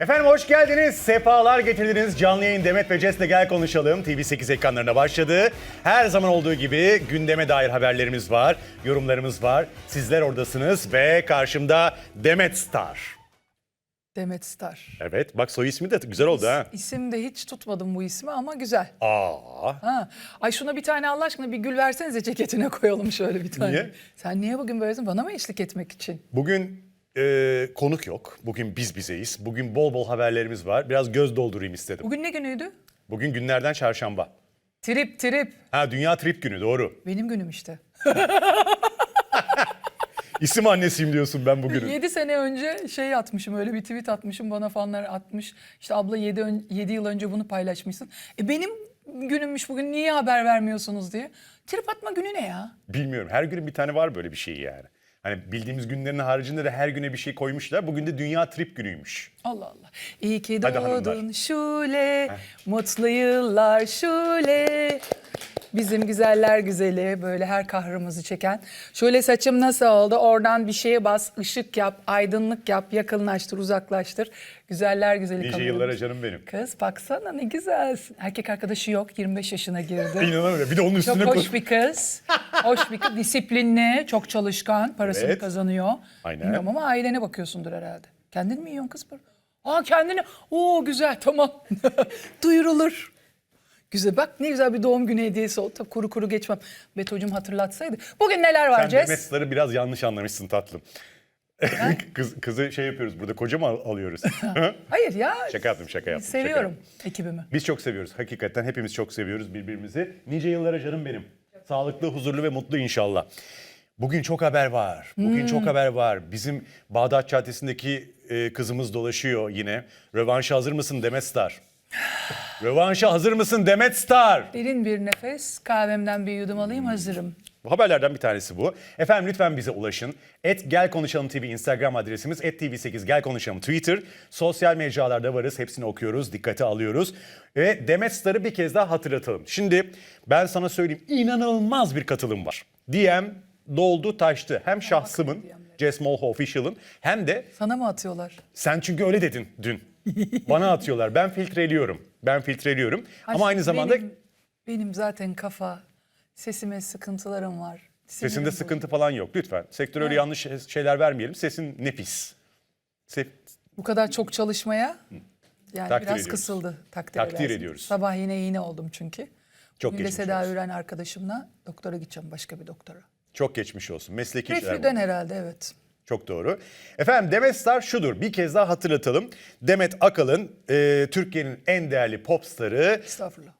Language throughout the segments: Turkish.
Efendim hoş geldiniz. Sefalar getirdiniz. Canlı yayın Demet ve Ces'le Gel Konuşalım. TV8 ekranlarına başladı. Her zaman olduğu gibi gündeme dair haberlerimiz var, yorumlarımız var. Sizler oradasınız ve karşımda Demet Star. Demet Star. Evet bak soy ismi de güzel oldu ha. İsim de hiç tutmadım bu ismi ama güzel. Aa, Ha. Ay şuna bir tane Allah aşkına bir gül versenize ceketine koyalım şöyle bir tane. Niye? Sen niye bugün böylesin? Bana mı eşlik etmek için? bugün e, konuk yok. Bugün biz bizeyiz. Bugün bol bol haberlerimiz var. Biraz göz doldurayım istedim. Bugün ne günüydü? Bugün günlerden çarşamba. Trip trip. Ha Dünya Trip Günü doğru. Benim günüm işte. İsim annesiyim diyorsun ben bugünün. 7 sene önce şey atmışım öyle bir tweet atmışım bana fanlar atmış. İşte abla 7, 7 yıl önce bunu paylaşmışsın. E benim günümmüş bugün niye haber vermiyorsunuz diye. Trip atma günü ne ya? Bilmiyorum. Her günün bir tane var böyle bir şey yani. Hani bildiğimiz günlerin haricinde de her güne bir şey koymuşlar. Bugün de Dünya Trip Günü'ymüş. Allah Allah. İyi ki Hadi hanımlar. doğdun Şule, mutlu yıllar Şule. Bizim güzeller güzeli böyle her kahrımızı çeken. Şöyle saçım nasıl oldu? Oradan bir şeye bas, ışık yap, aydınlık yap, yakınlaştır, uzaklaştır. Güzeller güzeli Nice yıllara canım benim. Kız baksana ne güzelsin. Erkek arkadaşı yok, 25 yaşına girdi. İnanamıyorum. Bir de onun Çok üstüne koy. hoş bir kız. Hoş bir kız. Disiplinli, çok çalışkan, parasını Evet. kazanıyor. Aynen. Bilmiyorum ama ailene bakıyorsundur herhalde. Kendin mi yiyorsun kız? Aa kendini. Oo güzel tamam. Duyurulur. Güzel bak ne güzel bir doğum günü hediyesi oldu. Tabii kuru kuru geçmem. Beto'cum hatırlatsaydı. Bugün neler var Sen Cez? Demet Star'ı biraz yanlış anlamışsın tatlım. Kız, kızı şey yapıyoruz burada koca mı al- alıyoruz? Hayır ya. şaka yaptım şaka yaptım. şaka Seviyorum yaptım. ekibimi. Biz çok seviyoruz. Hakikaten hepimiz çok seviyoruz birbirimizi. Nice yıllara canım benim. Sağlıklı, huzurlu ve mutlu inşallah. Bugün çok haber var. Bugün Hmm. çok haber var. Bizim Bağdat Caddesi'ndeki e, kızımız dolaşıyor yine. Rövanşa hazır mısın Demet Star? Rövanşa hazır mısın Demet Star? Derin bir nefes. Kahvemden bir yudum alayım hazırım. Bu haberlerden bir tanesi bu. Efendim lütfen bize ulaşın. Et Gel Konuşalım TV Instagram adresimiz. Et TV8 Gel Konuşalım Twitter. Sosyal mecralarda varız. Hepsini okuyoruz, dikkate alıyoruz. Ve Demet Star'ı bir kez daha hatırlatalım. Şimdi ben sana söyleyeyim inanılmaz bir katılım var. DM doldu taştı. Hem şahsımın, Jess Molho Official'ın hem de Sana mı atıyorlar? sen çünkü öyle dedin dün. Bana atıyorlar. Ben filtreliyorum. Ben filtreliyorum. Ama Aşkım, aynı zamanda Benim, benim zaten kafa, sesime sıkıntılarım var. Sesinde Sinirim sıkıntı falan yok lütfen. Sektör öyle yanlış şeyler vermeyelim. Sesin nefis. Se- Bu kadar çok çalışmaya yani Takdir biraz ediyoruz. kısıldı takdir, Takdir edersin. ediyoruz. Sabah yine iğne oldum çünkü. Çok Bugün de geçmiş Seda olsun. Üren arkadaşımla doktora gideceğim başka bir doktora. Çok geçmiş olsun. Mesleki Reflüden bu. herhalde evet. Çok doğru. Efendim Demet Star şudur. Bir kez daha hatırlatalım. Demet Akalın e, Türkiye'nin en değerli popstarı Estağfurullah.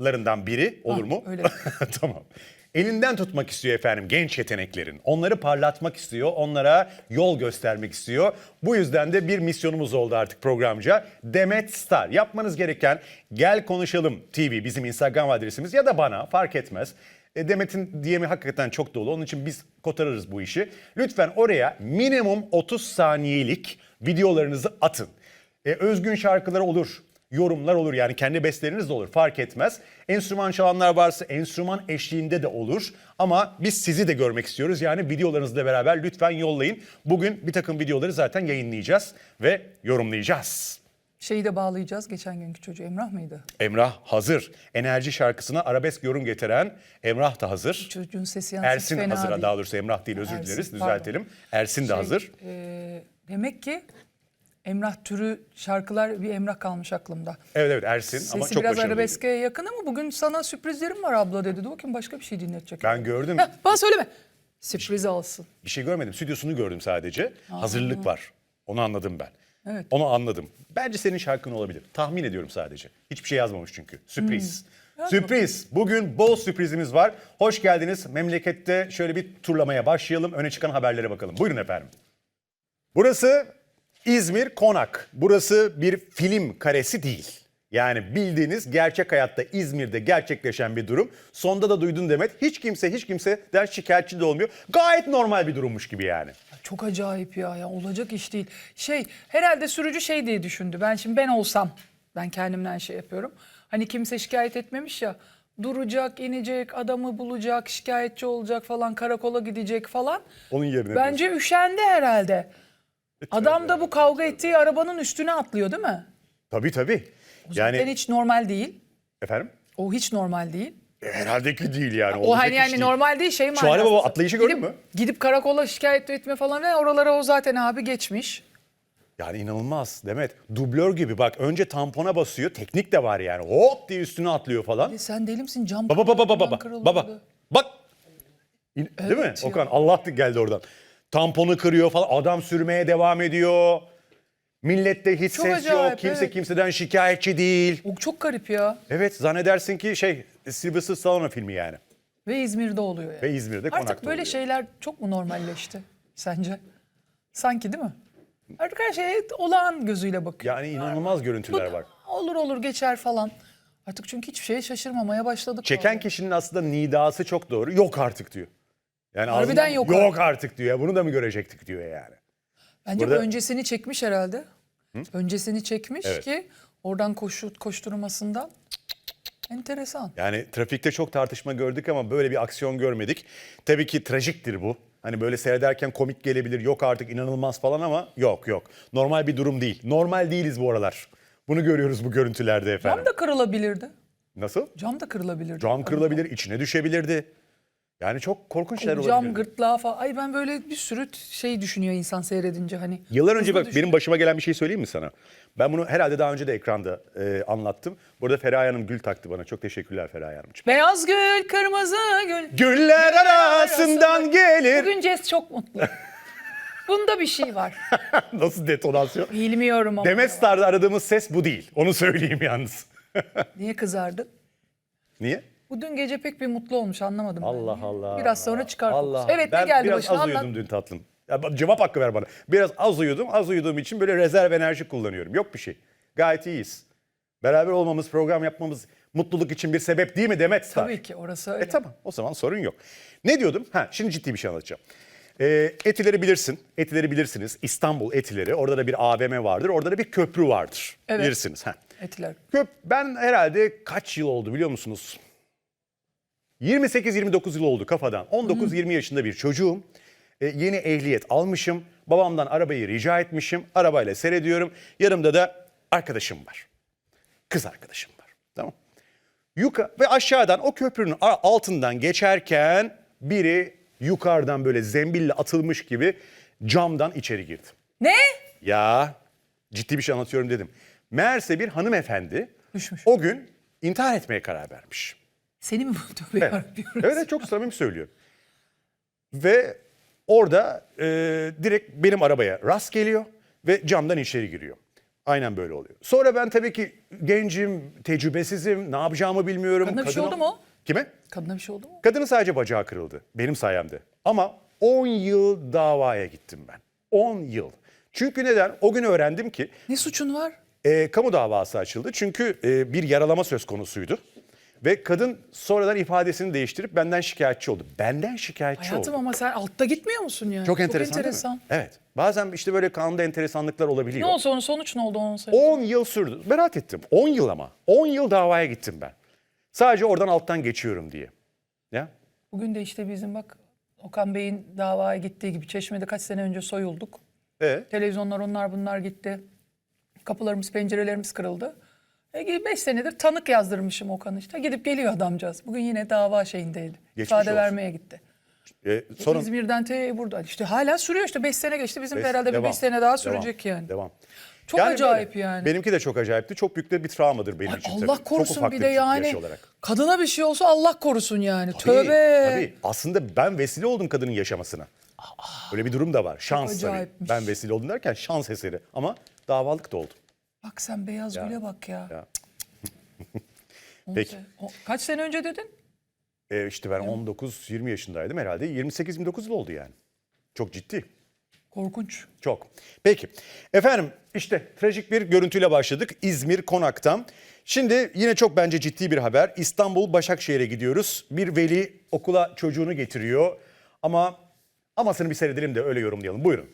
larından biri olur Ah, mu? öyle. tamam. Elinden tutmak istiyor efendim genç yeteneklerin. Onları parlatmak istiyor, onlara yol göstermek istiyor. Bu yüzden de bir misyonumuz oldu artık programca. Demet Star. Yapmanız gereken Gel Konuşalım TV bizim Instagram adresimiz ya da bana fark etmez. E, Demet'in DM'i hakikaten çok dolu. Onun için biz kotarırız bu işi. Lütfen oraya minimum 30 saniyelik videolarınızı atın. E, özgün şarkıları olur yorumlar olur. Yani kendi besteleriniz de olur fark etmez. Enstrüman çalanlar varsa enstrüman eşliğinde de olur. Ama biz sizi de görmek istiyoruz. Yani videolarınızla beraber lütfen yollayın. Bugün bir takım videoları zaten yayınlayacağız ve yorumlayacağız. Şeyi de bağlayacağız geçen günkü çocuğu Emrah mıydı? Emrah hazır. Enerji şarkısına arabesk yorum getiren Emrah da hazır. Çocuğun sesi yalnız Ersin fena hazır. değil. Daha doğrusu Emrah değil özür Ersin, dileriz. pardon. Düzeltelim. Ersin de Şey, hazır. e, demek ki Emrah türü şarkılar bir Emrah kalmış aklımda. Evet evet Ersin Sesi ama çok biraz arabeske yakın ama bugün sana sürprizlerim var abla dedi. Dur bakayım başka bir şey dinletecek. Ben gördüm. Heh, bana söyleme. Sürpriz olsun. Bir şey görmedim. Stüdyosunu gördüm sadece. Hazırlık var. Onu anladım ben. Evet. Onu anladım. Bence senin şarkın olabilir. Tahmin ediyorum sadece. Hiçbir şey yazmamış çünkü. Sürpriz. Hmm. Sürpriz. Bugün bol sürprizimiz var. Hoş geldiniz. Memlekette şöyle bir turlamaya başlayalım. Öne çıkan haberlere bakalım. Buyurun efendim. Burası İzmir Konak. Burası bir film karesi değil. Yani bildiğiniz gerçek hayatta İzmir'de gerçekleşen bir durum. Sonda da duydun Demet. Hiç kimse hiç kimseden şikayetçi de olmuyor. Gayet normal bir durummuş gibi yani. Çok acayip ya. ya olacak iş değil. Şey herhalde sürücü şey diye düşündü. Ben şimdi ben olsam ben kendimden şey yapıyorum. Hani kimse şikayet etmemiş ya. Duracak, inecek, adamı bulacak, şikayetçi olacak falan, karakola gidecek falan. Onun yerine Bence üşendi herhalde. Adam da bu kavga ettiği arabanın üstüne atlıyor değil mi? Tabii tabii. Yani Yani hiç normal değil. efendim? O hiç normal değil. E, Herhalde ki değil yani. O olacak hani iş yani değil. normal değil şey Şu araba manasında. atlayışı gördün Gidip- mü? Gidip karakola şikayet etme falan ve oralara o zaten abi geçmiş. Yani inanılmaz Demet. Dublör gibi bak önce tampona basıyor. Teknik de var yani. Hop diye üstüne atlıyor falan. E sen deli misin? Cam Baba baba baba kırıldı, baba. kırıldı. Baba. Bak. İn- Değil mi? Evet ya. Okan Allah geldi oradan. Tamponu kırıyor falan. Adam sürmeye devam ediyor. Millette hiç Çok ses acayip, yok. Kimse evet. kimseden şikayetçi değil. O çok garip ya. Evet zannedersin ki şey Sylvester Stallone filmi yani. Ve İzmir'de oluyor yani. Ve İzmir'de Artık konakta böyle oluyor. şeyler çok mu normalleşti sence? Sanki değil mi? Artık her şeye olağan gözüyle bakıyor. Yani inanılmaz görüntüler var. Olur olur geçer falan. Artık çünkü hiçbir şeye şaşırmamaya başladık. Çeken vallahi. kişinin aslında nidası çok doğru. Yok artık diyor. Yani Harbiden yok Yok artık diyor. Bunu da mı görecektik diyor yani. Bence Burada- öncesini çekmiş herhalde. Öncesini çekmiş Evet. ki oradan koşu, koşturmasından. Enteresan. Yani trafikte çok tartışma gördük ama böyle bir aksiyon görmedik. Tabii ki trajiktir bu. Hani böyle seyrederken komik gelebilir. Yok artık inanılmaz falan ama yok yok. Normal bir durum değil. Normal değiliz bu aralar. Bunu görüyoruz bu görüntülerde efendim. Cam da kırılabilirdi. Nasıl? Cam da kırılabilirdi. Cam kırılabilir, içine düşebilirdi. Yani çok korkunç şeyler O cam olabilir. gırtlağı falan. Ay ben böyle bir sürü şey düşünüyor insan seyredince hani. Yıllar önce bak benim başıma gelen bir şey söyleyeyim mi sana? Ben bunu herhalde daha önce de ekranda e, anlattım. Burada Feraye Hanım gül taktı bana. Çok teşekkürler Feraye Hanımcığım. Beyaz gül, kırmızı gül. Güller arasından gelir. Bugün Jess çok mutlu. Bunda bir şey var. Nasıl detonasyon? Bilmiyorum ama. Demet Star'da aradığımız ses bu değil. Onu söyleyeyim yalnız. Niye kızardın? Niye? Bu dün gece pek bir mutlu olmuş anlamadım. ben. Allah Allah. Biraz sonra çıkar. Allah. Evet ben ne geldi biraz başına az anlat. uyudum dün tatlım. Ya cevap hakkı ver bana. Biraz az uyudum. Az uyuduğum için böyle rezerv enerji kullanıyorum. Yok bir şey. Gayet iyiyiz. Beraber olmamız, program yapmamız mutluluk için bir sebep değil mi Demet Star? Tabii ki orası öyle. E tamam o zaman sorun yok. Ne diyordum? Ha şimdi ciddi bir şey anlatacağım. Ee, etileri bilirsin. Etileri bilirsiniz. İstanbul Etileri. Orada da bir AVM vardır. Orada da bir köprü vardır. Evet. Bilirsiniz. Ha. Etiler. Köp ben herhalde kaç yıl oldu biliyor musunuz? 28-29 yıl oldu kafadan. 19-20 yaşında bir çocuğum. Ee, yeni ehliyet almışım. Babamdan arabayı rica etmişim. Arabayla seyrediyorum. Yanımda da arkadaşım var. Kız arkadaşım var. Tamam. Yuka ve aşağıdan o köprünün altından geçerken biri yukarıdan böyle zembille atılmış gibi camdan içeri girdi. Ne? Ya ciddi bir şey anlatıyorum dedim. Meğerse bir hanımefendi Düşmüş. o gün intihar etmeye karar vermiş. Seni mi tövbe Evet. yapıyoruz? Evet evet, çok samimi söylüyorum. Ve orada e, direkt benim arabaya rast geliyor ve camdan içeri giriyor. Aynen böyle oluyor. Sonra ben tabii ki gencim, tecrübesizim, ne yapacağımı bilmiyorum. Kadına bir şey oldu mu? Kime? Kadına bir şey oldu mu? Kadının sadece bacağı kırıldı benim sayemde. Ama 10 yıl davaya gittim ben. 10 yıl. Çünkü neden? O gün öğrendim ki Ne suçun var? e, kamu davası açıldı. Çünkü e, bir yaralama söz konusuydu. Ve kadın sonradan ifadesini değiştirip benden şikayetçi oldu. Benden şikayetçi Hayatım oldu. ama sen altta gitmiyor musun yani? Çok enteresan, değil mi? enteresan. Evet. Bazen işte böyle kanunda enteresanlıklar Ne olabiliyor. olsa onun sonuç ne oldu onun söyle. 10 yıl sürdü. Merak ettim. 10 yıl ama. 10 yıl davaya gittim ben. Sadece oradan alttan geçiyorum diye. Ya Bugün de işte bizim bak Okan Bey'in davaya gittiği gibi Çeşme'de kaç sene önce soyulduk. e, Televizyonlar onlar bunlar gitti. Kapılarımız pencerelerimiz kırıldı. E, beş senedir tanık yazdırmışım Okan işte. Gidip geliyor adamcağız. Bugün yine dava şeyindeydi. Geçmiş İfade olsun. vermeye gitti. e, sorun İzmir'den te buradan. İşte hala sürüyor işte 5 sene geçti. Bizim de herhalde bir Devam. 5 sene daha Devam. sürecek yani. Devam. Çok acayip böyle. yani. Benimki de çok acayipti. Çok büyük de bir travmadır benim Ay için. Allah. Çok korusun ufak bir de yaş yani. olarak. Kadına bir şey olsa Allah korusun yani. Tabii, Tövbe. Tabii. Aslında ben vesile oldum kadının yaşamasına. Öyle bir durum da var. Şans tabii. acayipmiş. Ben vesile oldum derken şans eseri. Ama davalık da oldum. Bak sen beyaz güle bak ya. Ya. Peki. o- kaç sene önce dedin? E işte ben 19-20 yaşındaydım herhalde. 28-29 yıl oldu yani. Çok ciddi. Korkunç. Çok. Peki. Efendim işte trajik bir görüntüyle başladık İzmir Konak'tan. Şimdi yine çok bence ciddi bir haber. İstanbul Başakşehir'e gidiyoruz. Bir veli okula çocuğunu getiriyor. Ama amasını bir seyredelim de öyle yorumlayalım. Buyurun.